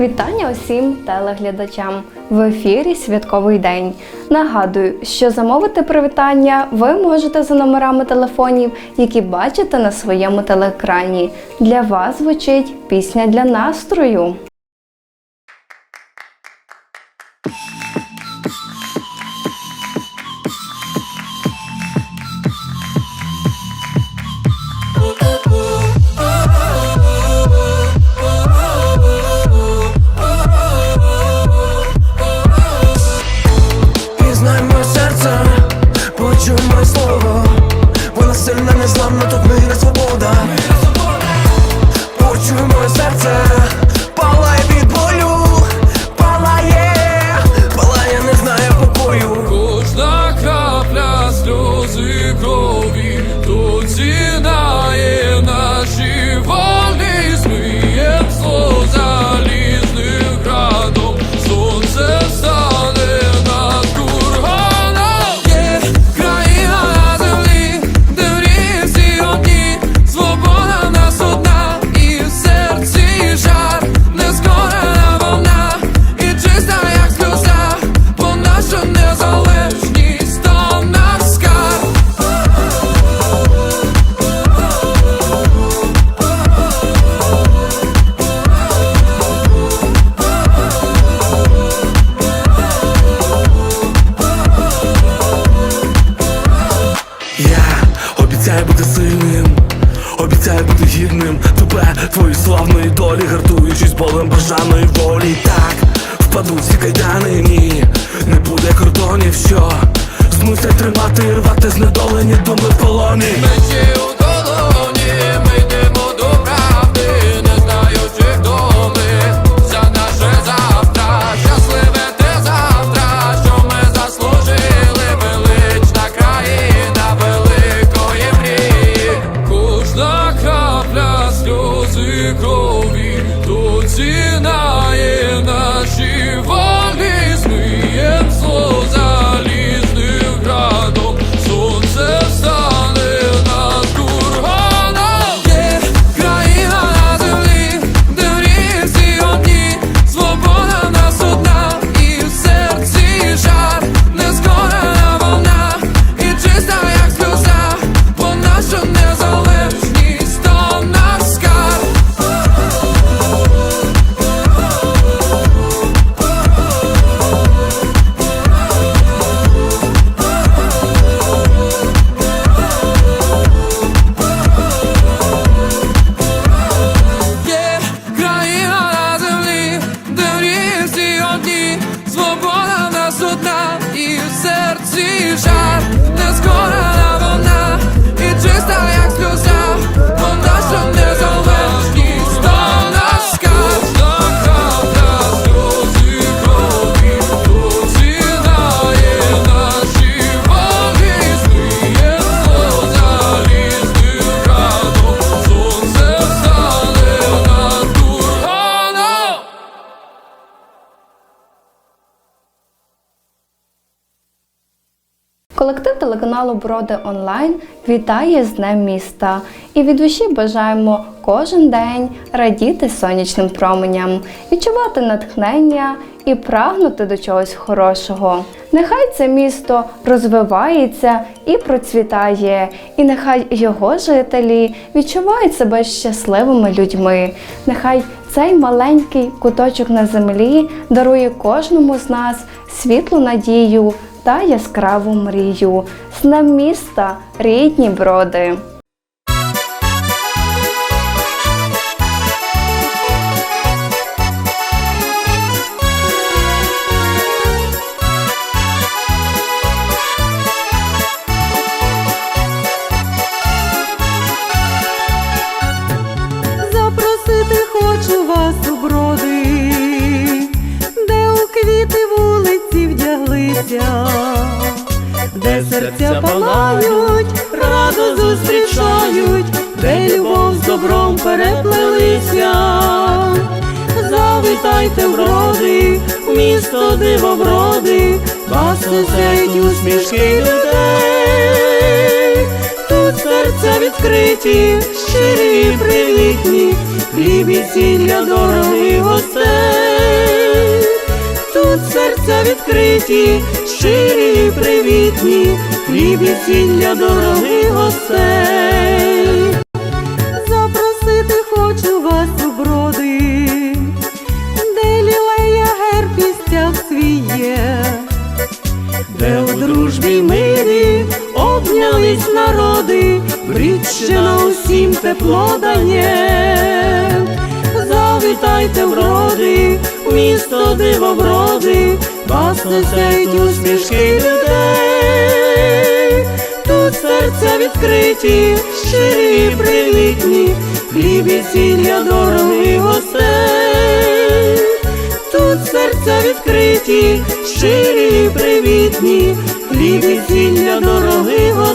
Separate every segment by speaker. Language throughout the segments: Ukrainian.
Speaker 1: Вітання усім телеглядачам в ефірі Святковий день. Нагадую, що замовити привітання ви можете за номерами телефонів, які бачите на своєму телеекрані. Для вас звучить пісня для настрою.
Speaker 2: Що змусять тримати рвати знедолені думи в
Speaker 1: Телеканалу Броди Онлайн вітає з Днем міста і від душі бажаємо кожен день радіти сонячним променям, відчувати натхнення і прагнути до чогось хорошого. Нехай це місто розвивається і процвітає, і нехай його жителі відчувають себе щасливими людьми. Нехай цей маленький куточок на землі дарує кожному з нас світлу надію та яскраву мрію. З Днем міста, рідні броди.
Speaker 3: Вдяглися, де серця палають, радо зустрічають, де любов з добром переплелися. Завітайте вроди, місто дивовроди, вас зустрічають усмішки людей. Тут серця відкриті, щирі і привітні, хліб і сіль для дорогих гостей. Серця відкриті, щирі і привітні, хліб і сілля дорогих гостей. Запросити хочу вас у броди, де лілея герб і стяг свій де у дружбі мирі обнялись народи, Брідщина усім тепло дає. Завітайте в місто дивовроди, вас несуть усмішки людей. Тут серця відкриті, щирі і привітні, хліб і сілля дорогих гостей. Тут серця відкриті, щирі і привітні, хліб і сілля дорогих гостей.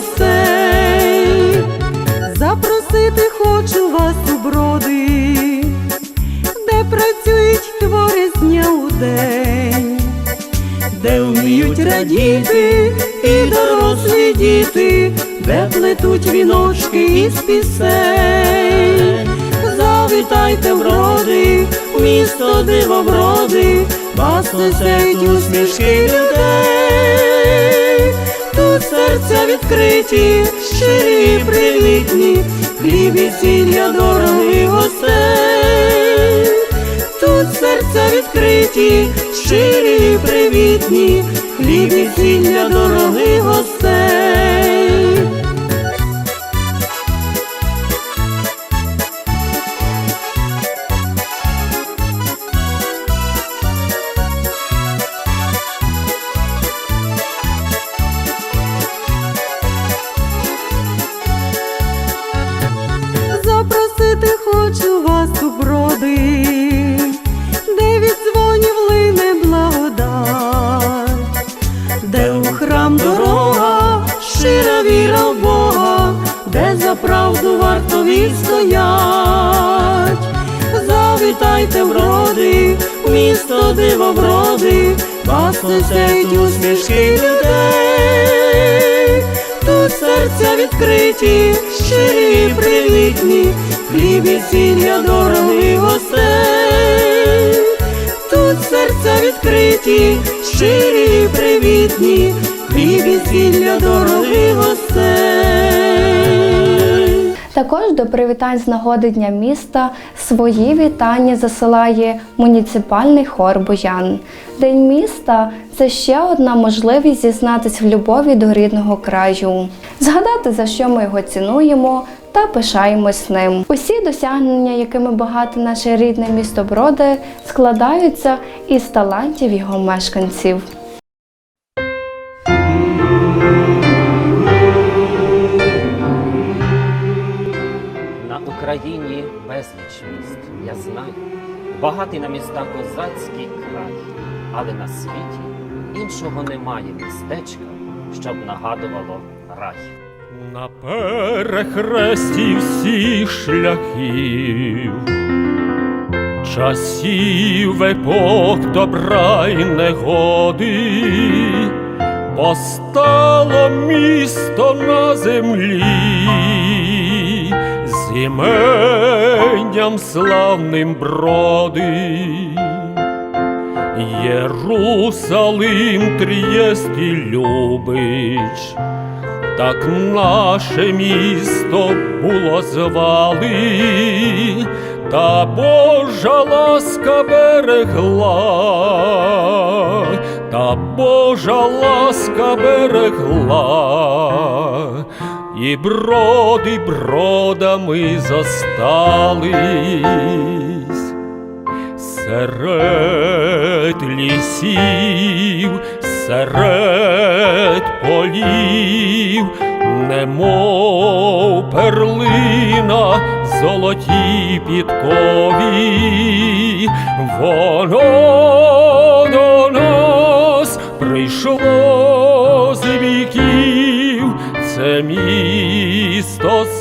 Speaker 3: Радіти і дорослі діти, де плетуть віночки із пісень. Завітайте вроди, місто дивовроди, вас несуть усмішки людей. Тут серця відкриті, щирі і привітні, хліб і сілля дорогих гостей. Тут серця відкриті, Завітайте вроди, в місто дивовроди, вас несуть усмішки людей. Тут серця відкриті, щирі і привітні, хліб і сілля дорогих гостей. Тут серця відкриті, щирі і привітні, хліб і сілля дорогих гостей.
Speaker 1: Також до привітань з нагоди Дня міста свої вітання засилає муніципальний хор Боян. День міста це ще одна можливість зізнатись в любові до рідного краю, згадати за що ми його цінуємо та пишаємось ним. Усі досягнення, якими багато наше рідне місто Броди, складаються із талантів його мешканців.
Speaker 4: Україні безліч міст, я знаю. Багатий на міста козацький край, але на світі іншого немає містечка, щоб нагадувало рай.
Speaker 5: На перехресті всіх шляхів, часів епох добра й негоди, постало місто на землі, іменням славним броди. Єрусалим, Трієст і Любич, так наше місто було звали, та Божа ласка берегла, та Божа ласка берегла, і броди бродами зостались. Серед лісів, серед полів, немов перлина, золоті підкові, воно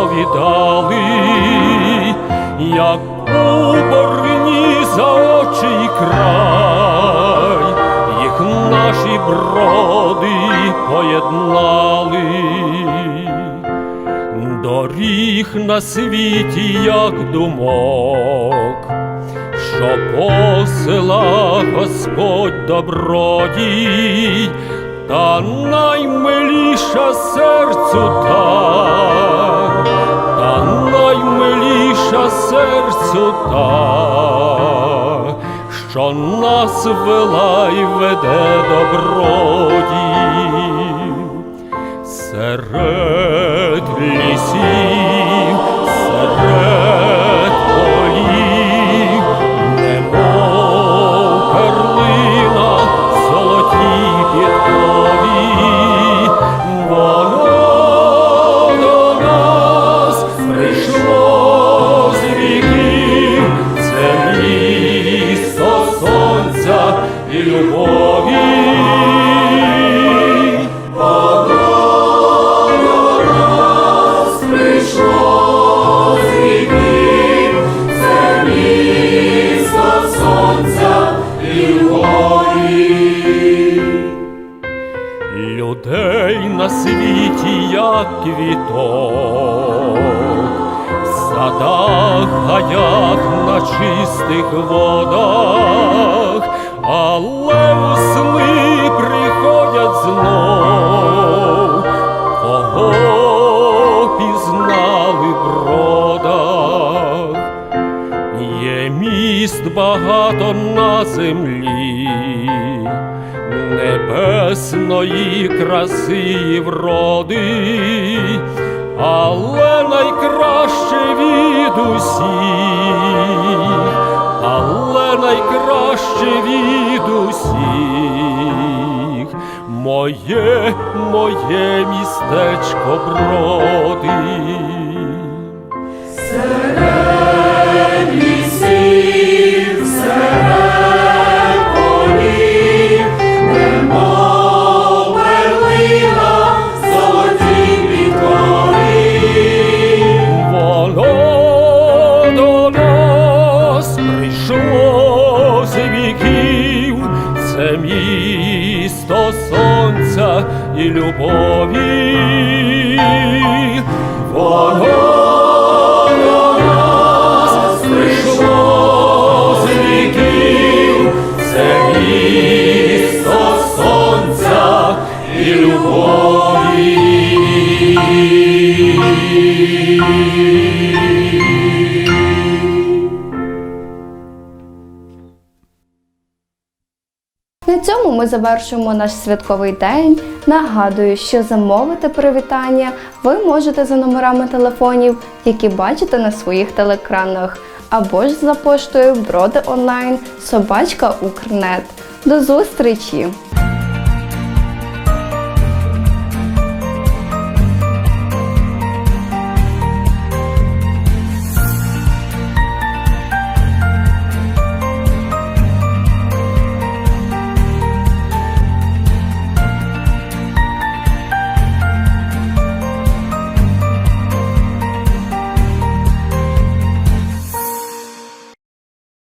Speaker 5: повідали, як у борні за очі край, їх наші броди поєднали. Доріг на світі, як думок, що посила Господь добродій, та наймиліша серцю та, наймиліша серцю та, що нас вела й веде добродій водах, але у сни приходять знов, кого пізнали в бродах. Є міст багато на землі, небесної краси і вроди, але найкраще від усіх, найкраще від усіх, моє, моє містечко броди.
Speaker 1: Ми завершуємо наш святковий день. Нагадую, що замовити привітання ви можете за номерами телефонів, які бачите на своїх телекранах, або ж за поштою броди онлайн собачка Укрнет. До зустрічі!